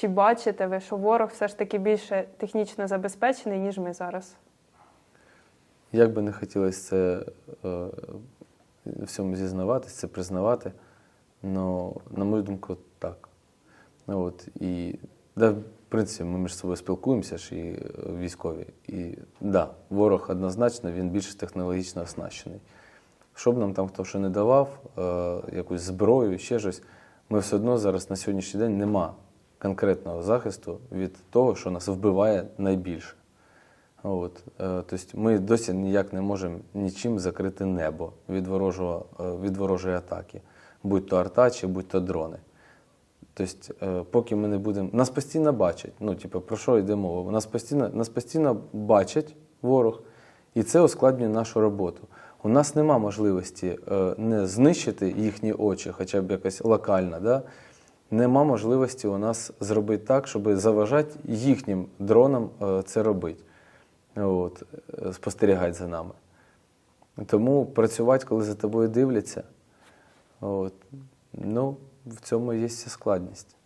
Чи бачите ви, що ворог все ж таки більше технічно забезпечений, ніж ми зараз? Як би не хотілося це е, всьому зізнаватись, це признавати, але, на мою думку, так. Ну, от, і, да, в принципі, ми між собою спілкуємося ж і е, військові. І да, ворог однозначно він більш технологічно оснащений. Що б нам там хто що не давав, е, якусь зброю, ще щось, ми все одно зараз на сьогоднішній день нема конкретного захисту від того, що нас вбиває найбільше. От, е, тобто ми досі ніяк не можемо нічим закрити небо від, ворожого, е, від ворожої атаки, будь то арта чи будь то дрони. Тобто, е, поки ми не будемо. Нас постійно бачать. Ну, типу, про що йде мова? Нас постійно, нас постійно бачать ворог, і це ускладнює нашу роботу. У нас нема можливості не знищити їхні очі, хоча б якось локально. Да? Нема можливості у нас зробити так, щоб заважати їхнім дронам е, це робити. От, е, спостерігати за нами. Тому працювати, коли за тобою дивляться, от, ну, в цьому є складність.